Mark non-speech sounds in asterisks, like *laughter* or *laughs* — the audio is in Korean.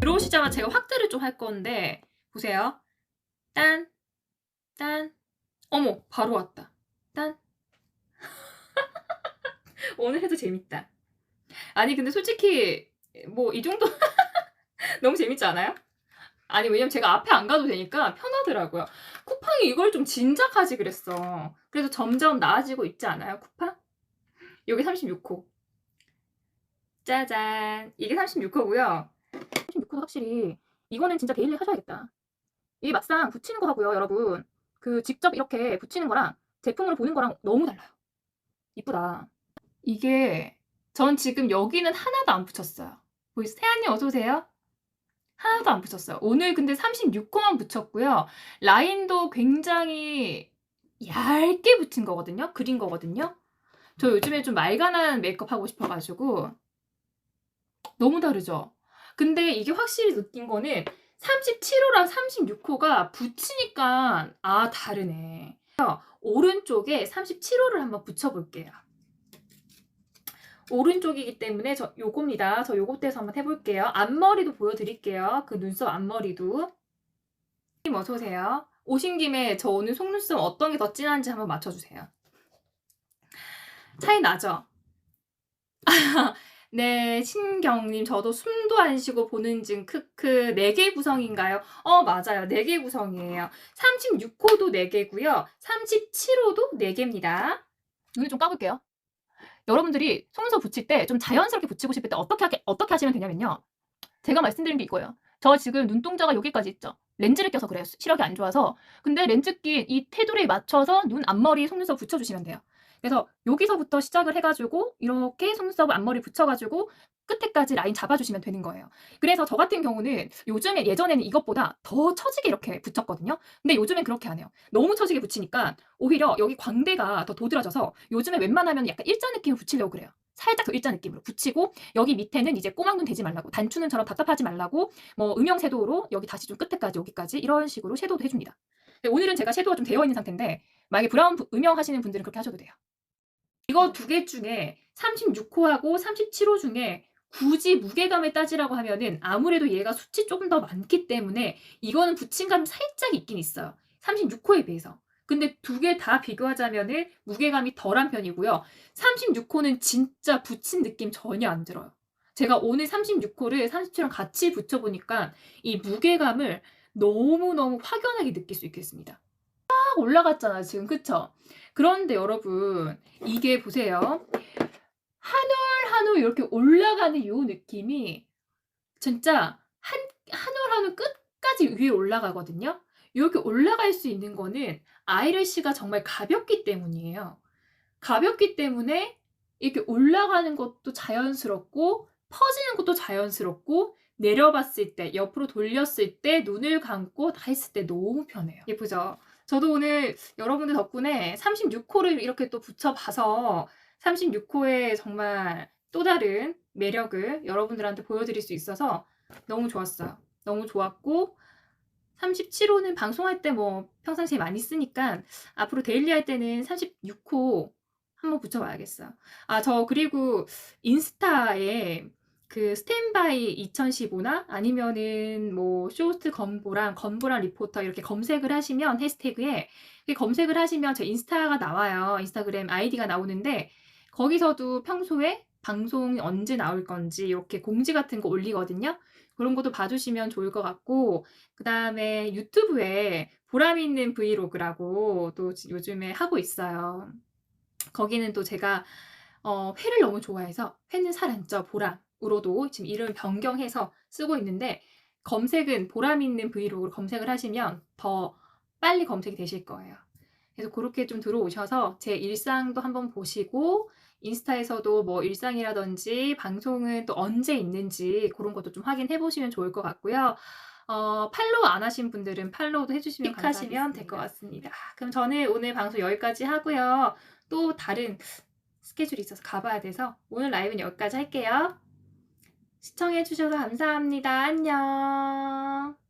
들어오시자마자 제가 확대를 좀 할 건데 보세요. 딴, 딴. 어머, 바로 왔다. 딴. *laughs* 오늘 해도 재밌다. 아니 근데 솔직히 뭐 이 정도 *laughs* 너무 재밌지 않아요? 아니 왜냐면 제가 앞에 안 가도 되니까 편하더라고요. 쿠팡이 이걸 좀 진작하지 그랬어. 그래서 점점 나아지고 있지 않아요, 쿠팡? 여기 36호. 짜잔. 이게 36호고요. 36호는 확실히 이거는 진짜 데일리 하셔야겠다. 이게 막상 붙이는 거 하고요, 여러분. 그 직접 이렇게 붙이는 거랑 제품으로 보는 거랑 너무 달라요. 이쁘다. 이게 전 지금 여기는 하나도 안 붙였어요. 보이세요? 태연님 어서 오세요. 하나도 안 붙였어요. 오늘 근데 36호만 붙였고요. 라인도 굉장히 얇게 붙인 거거든요. 그린 거거든요. 저 요즘에 좀 말간한 메이크업 하고 싶어가지고 너무 다르죠? 근데 이게 확실히 느낀 거는 37호랑 36호가 붙이니까 아 다르네. 오른쪽에 37호를 한번 붙여볼게요. 오른쪽이기 때문에 저 요겁니다. 저 떼서 한번 해볼게요. 앞머리도 보여드릴게요. 그 눈썹 앞머리도. 님 어서 오세요. 오신 김에 저 오늘 속눈썹 어떤 게 더 진한지 한번 맞춰주세요. 차이 나죠? *laughs* 네, 신경님, 저도 숨도 안 쉬고 보는 중, 크크, 4개 구성인가요? 어, 맞아요. 4개 구성이에요. 36호도 4개고요. 37호도 4개입니다. 눈을 좀 까볼게요. 여러분들이 속눈썹 붙일 때 좀 자연스럽게 붙이고 싶을 때 어떻게, 하, 어떻게 하시면 되냐면요. 제가 말씀드린 게 이거예요. 저 지금 눈동자가 여기까지 있죠. 렌즈를 껴서 그래요. 시력이 안 좋아서. 근데 렌즈 낀 이 테두리에 맞춰서 눈 앞머리 속눈썹 붙여주시면 돼요. 그래서 여기서부터 시작을 해가지고 이렇게 속눈썹 앞머리 붙여가지고 끝에까지 라인 잡아주시면 되는 거예요. 그래서 저 같은 경우는 요즘에 예전에는 이것보다 더 처지게 이렇게 붙였거든요. 근데 요즘엔 그렇게 안 해요. 너무 처지게 붙이니까 오히려 여기 광대가 더 도드라져서 요즘에 웬만하면 약간 일자 느낌을 붙이려고 그래요. 살짝 더 일자 느낌으로 붙이고 여기 밑에는 이제 꼬막눈 되지 말라고 단추눈처럼 답답하지 말라고 뭐 음영 섀도우로 여기 다시 좀 끝에까지 여기까지 이런 식으로 섀도우도 해줍니다. 오늘은 제가 섀도우가 좀 되어 있는 상태인데 만약에 브라운 부- 음영 하시는 분들은 그렇게 하셔도 돼요. 이거 두 개 중에 36호하고 37호 중에 굳이 무게감을 따지라고 하면은 아무래도 얘가 수치 조금 더 많기 때문에 이거는 붙임감이 살짝 있긴 있어요. 36호에 비해서. 근데 두 개 다 비교하자면은 무게감이 덜한 편이고요. 36호는 진짜 붙인 느낌 전혀 안 들어요. 제가 오늘 36호를 37랑 같이 붙여보니까 이 무게감을 너무너무 확연하게 느낄 수 있겠습니다. 딱 올라갔잖아요, 지금. 그쵸? 그런데 여러분, 이게 보세요. 한올 한올 이렇게 올라가는 이 느낌이 진짜 한, 한 올 한 올 끝까지 위에 올라가거든요. 이렇게 올라갈 수 있는 거는 아이래쉬가 정말 가볍기 때문이에요. 가볍기 때문에 이렇게 올라가는 것도 자연스럽고 퍼지는 것도 자연스럽고 내려봤을 때, 옆으로 돌렸을 때, 눈을 감고 다 했을 때 너무 편해요. 예쁘죠? 저도 오늘 여러분들 덕분에 36호를 이렇게 또 붙여봐서 36호의 정말 또 다른 매력을 여러분들한테 보여드릴 수 있어서 너무 좋았어요. 너무 좋았고 37호는 방송할 때 뭐 평상시에 많이 쓰니까 앞으로 데일리 할 때는 36호 한번 붙여봐야겠어요. 아, 저 그리고 인스타에 그 스탠바이 2015나 아니면은 뭐 쇼트 건보랑 건보랑 리포터 이렇게 검색을 하시면 해시태그에 검색을 하시면 제 인스타가 나와요. 인스타그램 아이디가 나오는데 거기서도 평소에 방송이 언제 나올 건지 이렇게 공지 같은 거 올리거든요. 그런 것도 봐주시면 좋을 것 같고 그 다음에 유튜브에 보람 있는 브이로그라고 또 요즘에 하고 있어요. 거기는 또 제가 어, 회를 너무 좋아해서 회는 살 안 쪄 보람으로도 지금 이름 변경해서 쓰고 있는데 검색은 보람 있는 브이로그로 검색을 하시면 더 빨리 검색이 되실 거예요. 그래서 그렇게 좀 들어오셔서 제 일상도 한번 보시고 인스타에서도 뭐 일상이라든지 방송은 또 언제 있는지 그런 것도 좀 확인해 보시면 좋을 것 같고요. 어, 팔로우 안 하신 분들은 팔로우도 해주시면 하시면 될 것 같습니다. 그럼 저는 오늘 방송 여기까지 하고요. 또 다른 스케줄이 있어서 가봐야 돼서 오늘 라이브는 여기까지 할게요. 시청해주셔서 감사합니다. 안녕.